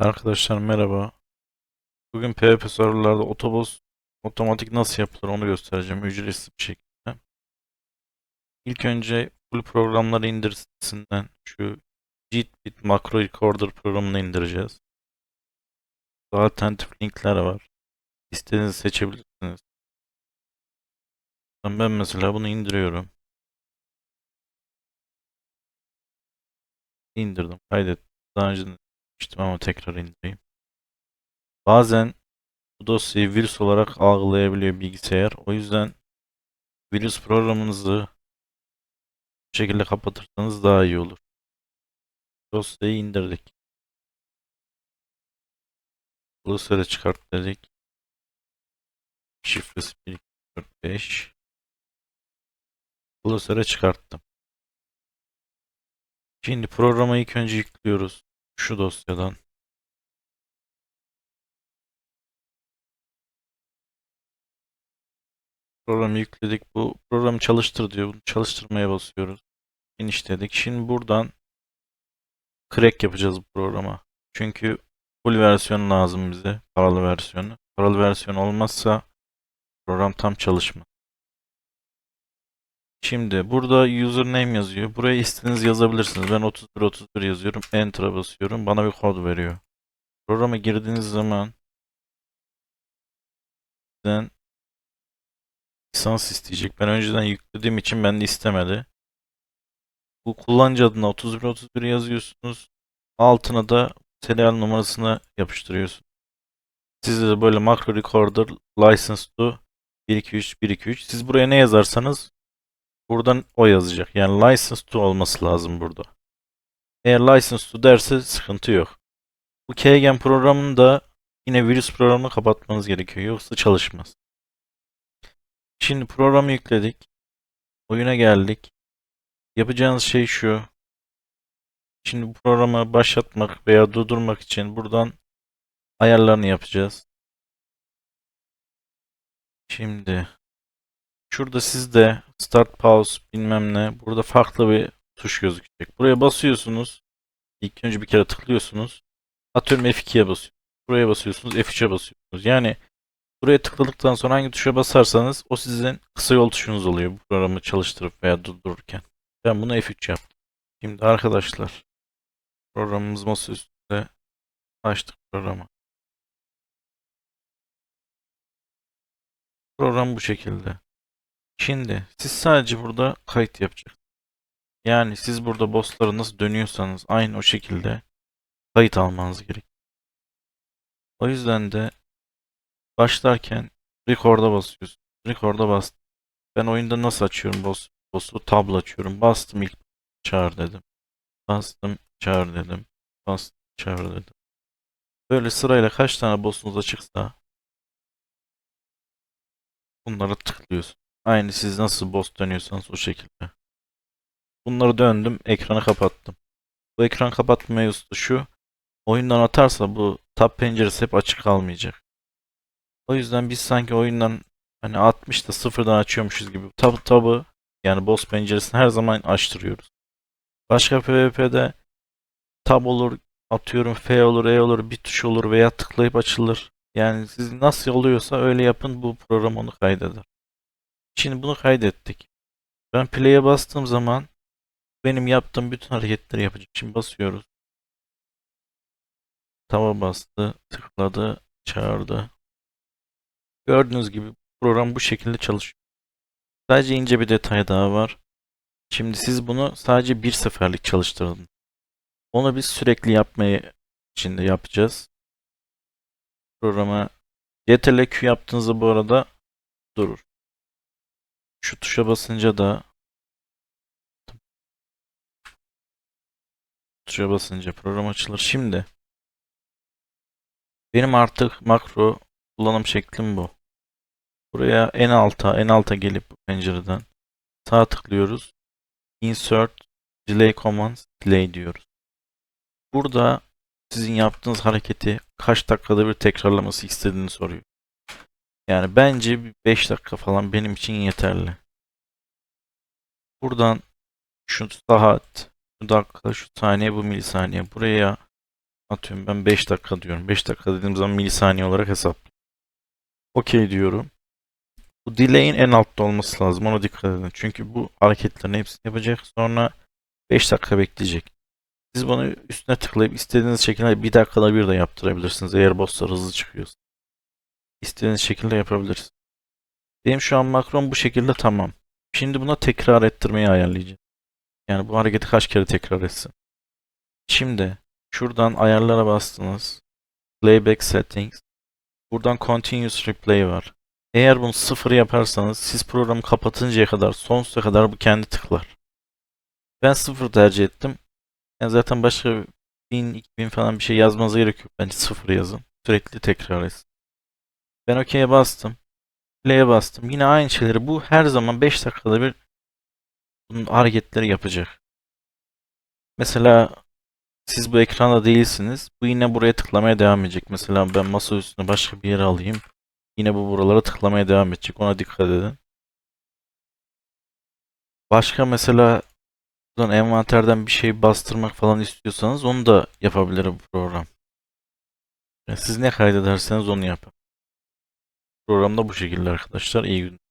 Arkadaşlar merhaba. Bugün PvP serverlarda otobüs otomatik nasıl yapılır onu göstereceğim ücretsiz bir şekilde. İlk önce full programları indir sitesinden şu Jitbit Macro Recorder programını indireceğiz. Daha alternatif linkler var. İstediğinizi seçebilirsiniz. Ben mesela bunu indiriyorum. İndirdim, kaydettim. Daha önce indirmiştim ama tekrar indireyim. Bazen bu dosyayı virüs olarak algılayabiliyor bilgisayar. O yüzden virüs programınızı bu şekilde kapatırsanız daha iyi olur. Dosyayı indirdik. Dosyayı çıkart dedik. Şifresi 1245. Dosyayı çıkarttım. Şimdi programı ilk önce yüklüyoruz. Şu dosyadan. Programı yükledik. Bu programı çalıştır diyor. Bunu çalıştırmaya basıyoruz. Finish dedik. Şimdi buradan crack yapacağız bu programa. Çünkü full versiyon lazım bize. Paralı versiyonu. Paralı versiyon olmazsa program tam çalışmaz. Şimdi burada username yazıyor. Buraya istediğiniz yazabilirsiniz. Ben 31 31 yazıyorum. Enter'a basıyorum. Bana bir kod veriyor. Programa girdiğiniz zaman sizden lisans isteyecek. Ben önceden yüklediğim için ben de istemedi. Bu kullanıcı adına 31 31 yazıyorsunuz. Altına da serial numarasını yapıştırıyorsunuz. Sizde de böyle macro recorder license to 123 123. Siz buraya ne yazarsanız buradan o yazacak. Yani license to olması lazım burada. Eğer license to derse sıkıntı yok. Bu Keygen programını da yine virüs programını kapatmanız gerekiyor. Yoksa çalışmaz. Şimdi programı yükledik. Oyuna geldik. Yapacağınız şey şu. Şimdi bu programı başlatmak veya durdurmak için buradan ayarlarını yapacağız. Şimdi şurada sizde start pause bilmem ne burada farklı bir tuş gözükecek. Buraya basıyorsunuz. İlk önce bir kere tıklıyorsunuz. Atıyorum F2'ye basıyorsunuz. Buraya basıyorsunuz F3'e basıyorsunuz. Yani Buraya tıkladıktan sonra hangi tuşa basarsanız o sizin kısa yol tuşunuz oluyor bu programı çalıştırıp veya durdururken. Ben bunu F3 yaptım. Şimdi arkadaşlar programımız masa üstünde açtık programı. Program bu şekilde. Şimdi siz sadece burada kayıt yapacaksınız. Yani siz burada bossları nasıl dönüyorsanız aynı o şekilde kayıt almanız gerek. O yüzden de başlarken record'a basıyorsun. Record'a bas. Ben oyunda nasıl açıyorum boss, boss'u? Tablo açıyorum. Bastım ilk çağır dedim. Bastım çağır dedim. Bastım çağır dedim. Böyle sırayla kaç tane boss'unuz açıksa bunlara tıklıyorsun. Aynı siz nasıl boss dönüyorsanız o şekilde. Bunları döndüm. Ekranı kapattım. Bu ekran kapatma mevzusu şu. Oyundan atarsa bu tab penceresi hep açık kalmayacak. O yüzden biz sanki oyundan hani 60 da sıfırdan açıyormuşuz gibi tab tabı yani boss penceresini her zaman açtırıyoruz. Başka PvP'de tab olur, atıyorum F olur, E olur, bir tuş olur veya tıklayıp açılır. Yani siz nasıl oluyorsa öyle yapın bu program onu kaydeder. Şimdi bunu kaydettik. Ben play'e bastığım zaman benim yaptığım bütün hareketleri yapacak. Şimdi basıyoruz. Tava bastı, tıkladı, çağırdı. Gördüğünüz gibi program bu şekilde çalışıyor. Sadece ince bir detay daha var. Şimdi siz bunu sadece bir seferlik çalıştırın. Onu biz sürekli yapmayı için de yapacağız. Programa CTRL Q yaptığınızda bu arada durur. Şu tuşa basınca da tuşa basınca program açılır. Şimdi benim artık makro kullanım şeklim bu. Buraya en alta, en alta gelip pencereden sağ tıklıyoruz. Insert Delay Commands Delay diyoruz. Burada sizin yaptığınız hareketi kaç dakikada bir tekrarlaması istediğini soruyor. Yani bence 5 dakika falan benim için yeterli. Buradan şu saat, şu dakika, şu saniye, bu milisaniye buraya Atıyorum ben 5 dakika diyorum. 5 dakika dediğim zaman milisaniye olarak hesap. Okey diyorum. Bu delay'in en altta olması lazım. Ona dikkat edin. Çünkü bu hareketlerin hepsini yapacak. Sonra 5 dakika bekleyecek. Siz bunu üstüne tıklayıp istediğiniz şekilde bir dakikada bir de yaptırabilirsiniz. Eğer bosslar hızlı çıkıyorsa. İstediğiniz şekilde yapabilirsiniz. Benim şu an makrom bu şekilde tamam. Şimdi buna tekrar ettirmeyi ayarlayacağım. Yani bu hareketi kaç kere tekrar etsin. Şimdi şuradan ayarlara bastınız. Playback settings. Buradan continuous replay var. Eğer bunu sıfır yaparsanız siz programı kapatıncaya kadar sonsuza kadar bu kendi tıklar. Ben sıfır tercih ettim. Yani zaten başka 1000 2000 falan bir şey yazmanıza gerek yok. Bence sıfır yazın. Sürekli tekrar etsin. Ben OK'ye bastım. Play'e bastım. Yine aynı şeyleri bu her zaman 5 dakikada bir bunun hareketleri yapacak. Mesela siz bu ekranda değilsiniz. Bu yine buraya tıklamaya devam edecek. Mesela ben masa üstüne başka bir yere alayım. Yine bu buralara tıklamaya devam edecek. Ona dikkat edin. Başka mesela buradan envanterden bir şey bastırmak falan istiyorsanız onu da yapabilir bu program. Yani siz ne kaydederseniz onu yapın. Programda bu şekilde arkadaşlar. İyi günler.